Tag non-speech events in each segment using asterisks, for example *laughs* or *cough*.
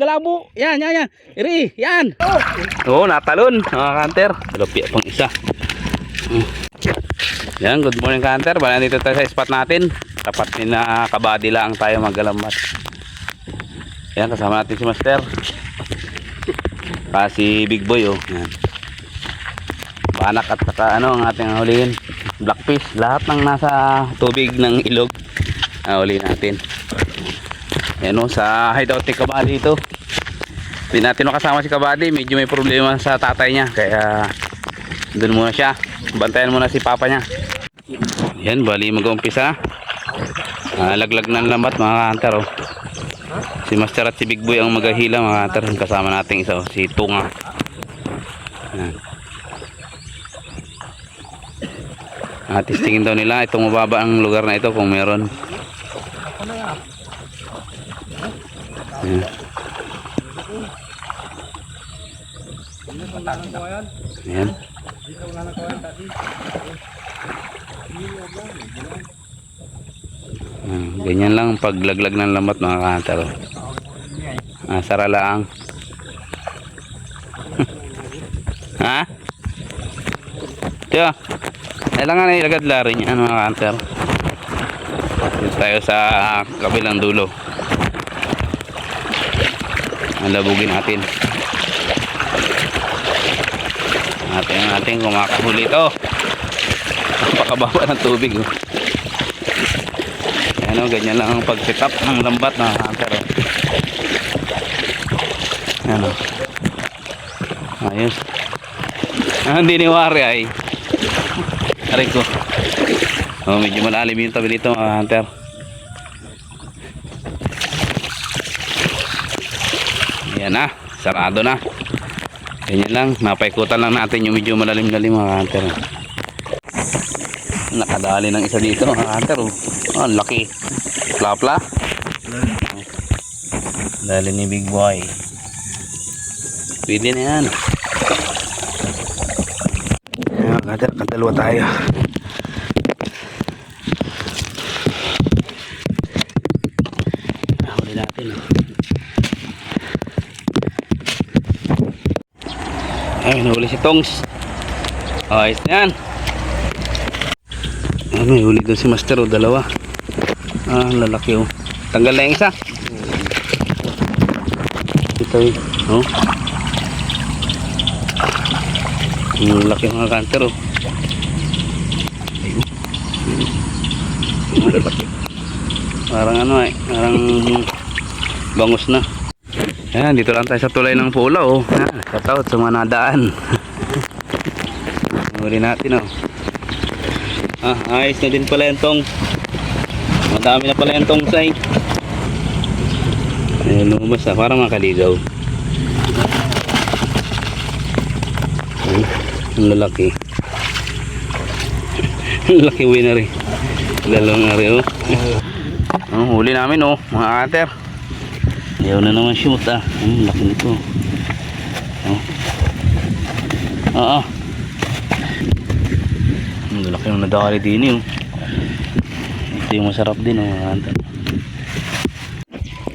Galabo. Yan, yan, yan. Iri, yan. Oo, natalon. Mga kanter. Lupi pang isa. Yan, good morning kanter. Bala dito tayo sa spot natin. Tapat ni na kabady lang tayo magalamat. Yan, kasama natin si Master. Kasi Big Boy, oh. Yan. Panak at saka ano ang ating huliin. Blackfish. Lahat ng nasa tubig ng ilog. Ah, huliin natin. Yan o, sa hideout ni Kabady ito. Hindi natin makasama si Kabady. Medyo may problema sa tatay niya. Kaya doon muna siya. Bantayan muna si papa niya. Yan, bali mag-umpisa. Ah, laglag ng lambat mga hunter. Oh. Si Master at si Big Boy ang maghahila mga hunter. Kasama natin isa, oh, si Tunga. Yan. Ah, testingin daw nila itong mababa ang lugar na ito kung meron. Yan. Yan. Ah, ganyan lang paglaglag ng lambat mga kantar. Ah, saralaang. *laughs* ha? Tiyo. Kailangan na ilagad lari niya mga kantar. Dito tayo sa kabilang dulo. Alabugin natin. Natin natin kumakahuli ito. Napakababa ng tubig. Oh. Ano, ganyan lang ang pag-set up ng lambat na hunter. Ano. Ayos. Ah, hindi ni Wari ay. Aray ko. Oh, medyo malalim yung tabi nito mga hunter. Ayan na, sarado na. Ganyan lang, napaikutan lang natin yung medyo malalim-lalim mga hunter. Nakadali ng isa dito mga hunter. Oh, ang laki. Plapla. Dali ni Big Boy. Pwede na yan. Ayan, kadal, kadalwa tayo. Huli natin. Oh. Ay, nahuli si Tongs. Oh, ayos yan. Ay, may huli doon si Master o dalawa. Ah, lalaki oh. Tanggal na yung isa. Ito eh. Oh. Ang laki mga kanter oh. Ang lalaki. Parang ano eh. Parang bangus na. Ayan, dito lang tayo sa tulay ng pula oh. Ayan, shoutout sa mga nadaan. *laughs* Huli natin oh. Ah, ayos na din pala yung. Madami na pala yung tong say. Ayan, lumabas na. Parang makaligaw. Ang lalaki. *laughs* Ang laki winner eh. Dalawang ari oh. Oh, huli namin oh, mga kater. Ayaw na naman shoot ah. Ang laki nito. Oh. Oo. Ang laki ng nadakali din eh. oh. Ito yung masarap din oh.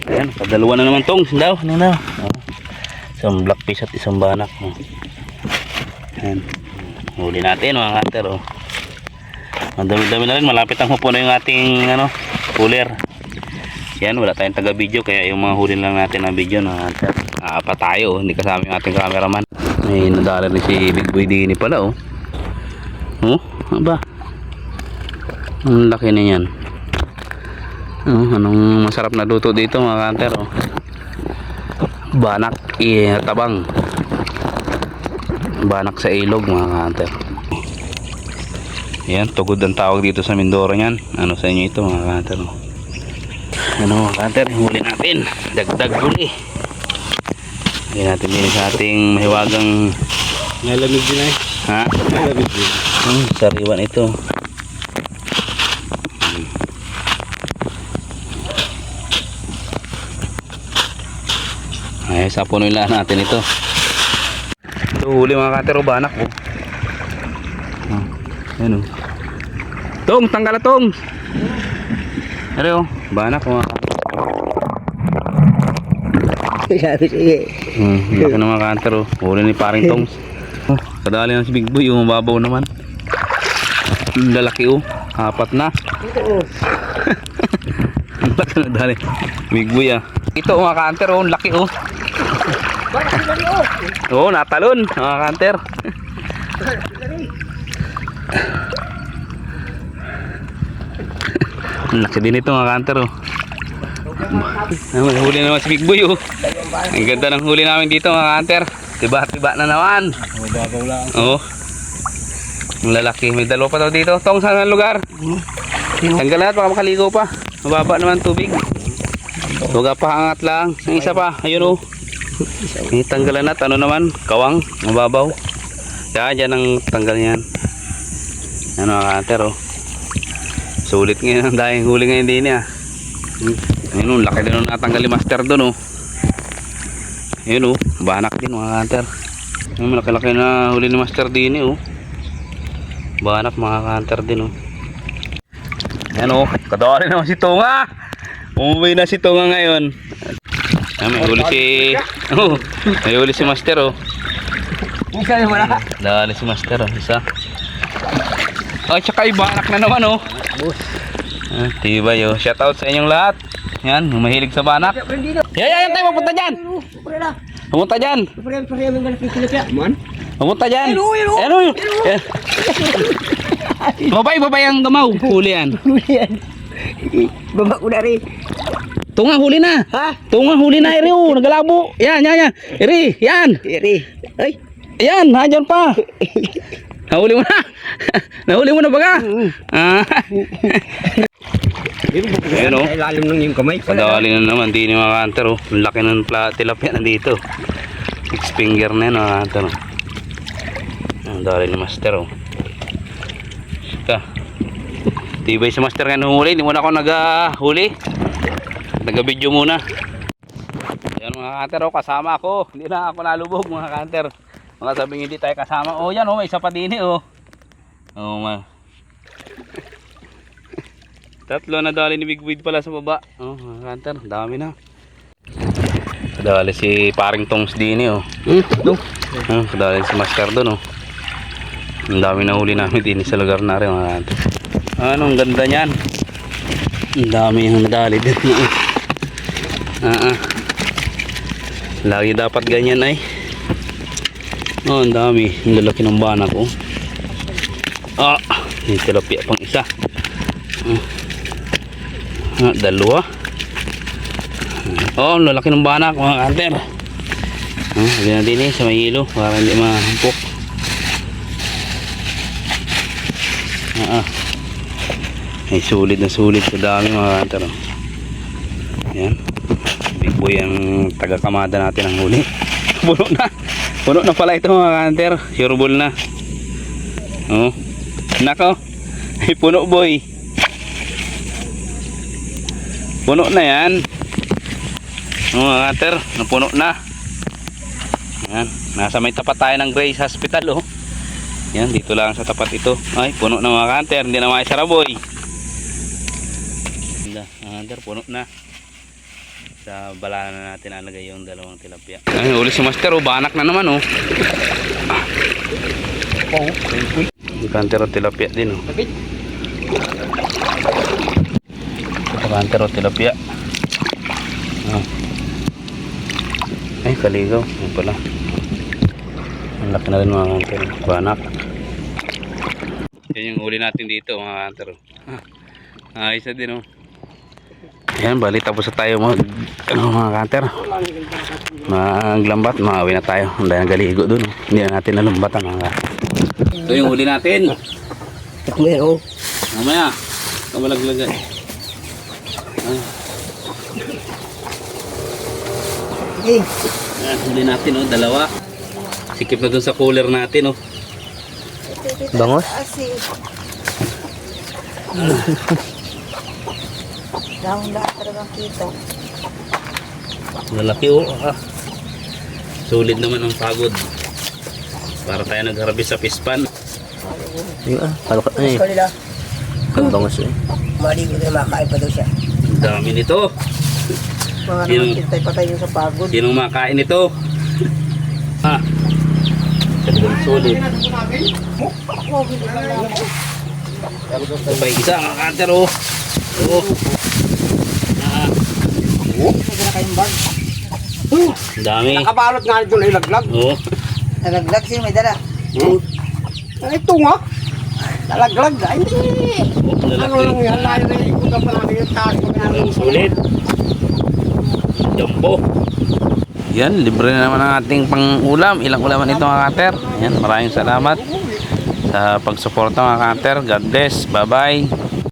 Ayan, kadalawa na naman tong. Daw, ano na. Oh. Isang blackfish at isang banak. Oh. Ayan. Huli natin mga hunter oh. Ang dami-dami na rin. Malapit ang hupo na yung ating ano, cooler. Yan, wala tayong taga-video kaya yung mga huli lang natin na video na aapa tayo, oh. hindi kasama yung ating cameraman. May nadala rin si Big Boy Dini pala oh. Oh, ano ba? Ang laki na yan. Oh, anong masarap na luto dito mga kanter oh. Banak, eh, tabang. Banak sa ilog mga kanter. Yan, tugod ang tawag dito sa Mindoro niyan. Ano sa inyo ito mga kanter oh ano mga kanter huli natin dagdag huli hindi natin din sa ating mahiwagang Nalamig din ay. ha Nalamig din. hmm, sariwan ito ay sa puno lang natin ito ito huli mga kanter o banak oh. oh. Ayan oh. Tong, tanggal na tong. Ano oh, banak mga Sabi sige. Hmm, laki ng mga kanter oh. Huli ni paring *laughs* tongs. Oh, kadali na si Big Boy, yung mababaw naman. Ang lalaki oh. Apat na. *laughs* Ang laki na dali. Big Boy ah. Ito mga kanter oh, ang laki oh. Oo, *laughs* oh, natalon mga kanter. Ang laki din ito mga kanter oh. Ah, may huli naman si Big Boy oh. Ang ganda ng huli namin dito mga kanter. Tiba-tiba na naman. Mababaw lang. Oo. Ang lalaki. May dalawa pa daw dito. Tong saan ang lugar? Tanggal lahat baka makaligo pa. Mababa naman tubig. Huwag pa angat lang. Ang isa pa. Ayun oh. May tanggalan at ano naman? Kawang. Mababaw. Yan, dyan ang tanggal niyan. Ano mga kanter oh. Sulit ngayon ang dahil huli ngayon din niya. Ayun oh, laki din nung natanggal ni master doon oh. Ayun oh, banak din mga kanter. Ayun, malaki-laki na huli ni master din eh oh. Banak mga kanter din oh. Ayan oh, kadali naman si Tunga. Umuwi na si Tunga ngayon. Ayun, may huli si... *laughs* Oh, may huli si master oh. Isa na wala. Dali si master oh, isa. Oh, tsaka ibanak na naman oh. Boss. Ah, tibay oh. Shout out sa inyong lahat. Yan, mahilig sa banak. Yan, yan, yan tayo, pupunta dyan. Pupunta dyan. Pumunta dyan. Yan. Babay, babay ang gamaw. Huli yan. Huli yan. Baba ko na rin. Tunga, huli na. Ha? Tunga, huli na. Iri, oh. Nagalabo. Yan, yan, yan. Iri, yan. Iri. Ay. Yan, nandiyan pa. *laughs* Nahuli mo na. *laughs* Nahuli mo na baga. Ah. *laughs* Ayan, oh. Ilalim nung yung kamay. Kadali na naman. Di ni mga kanter, oh. Ang laki ng tilapia nandito. Six finger na yan, mga kanter, oh. Ang dali ni master, oh. Sika. Tibay si master ngayon huli. Hindi muna ako nag-huli. Nag-video muna. Yan mga kanter, oh. Kasama ako. Hindi na ako nalubog, mga kanter. Mga sabing hindi tayo kasama. Oh, yan, oh. May isa pa din, eh, oh. Oh, ma. Tatlo na dali ni Big Weed pala sa baba. Oh, kanter, dami na. Dali si paring Tongs din eh, oh. Hmm? No. Oh, dali si Master doon, oh. Ang dami na huli namin din sa lugar na rin, mga kanter. Ano, ang ganda niyan. Ang dami yung nadali din. oh. Ah, ah. Lagi dapat ganyan ay. Oh, ang dami. Ang lalaki ng banak, oh. Ah, yung tilapia pang isa. Ah, dalawa. Oh, lalaki ng banak mga kanter. Ah, lagyan na din eh sa may hilo para hindi mahampok. Ah, ah. Ay sulit na sulit sa dami mga kanter. oh. Yan. Big boy ang taga-kamada natin ang huli. *laughs* Puno na. Puno na pala ito mga kanter. Sure ball na. Oh. Nako. Ay puno boy. Puno na yan. Mga cutter, napuno na. Yan, nasa may tapat tayo ng Grace Hospital oh. Yan, dito lang sa tapat ito. Ay, puno na mga cutter, hindi na makisaraboy. Ganda, mga cutter, puno na. Sa bala na natin nalagay yung dalawang tilapia. Ay, uli si Master oh, banak na naman oh. Oh. Yung cutter oh, tilapia din oh. Kanter o tilapia. Ah. Ay, kaligaw. Yan pala. Ang laki na rin mga kanter. Banak. Yan yung huli natin dito mga kanter. Ah, ayos na din oh. Yan, bali tapos na tayo mag ano, mga kanter. Maglambat, maawi na tayo. Ang dahil galigo dun. Oh. Hindi na natin nalambatan mga. Ito yung huli natin. Meron. Mamaya, kamalaglagan. Ah. Eh. Ayan, huli natin oh, dalawa. Sikip na dun sa cooler natin oh. Bangos? *laughs* Dahon lahat talagang kita. Lalaki oh. Ah. Solid naman ang pagod. Para tayo nag-harvest sa pispan. Yung ah, kalukot na eh. Ang bangos eh. maligo na makain pa daw siya. Dami nito. Mga naman kintay patay yung sa pagod. Sinong makain ito? Ha? Talagang sulit. Yung isa, mga cutter oh. Oo. Ah, Hindi na kayong bag. ang dami. Nakabalot nga ito na ilaglag. Oo. Nalaglag siya, may dala. Ay, ito nga. Nalaglag. Ay, hindi. Ano lang yan? Layo na ikot pa namin yung taas. Sulit. Jumbo. Yan, libre na naman ang ating pang-ulam. Ilang ulaman ito mga cutter. Yan, maraming salamat sa pagsuporta mga cutter. God bless. Bye-bye.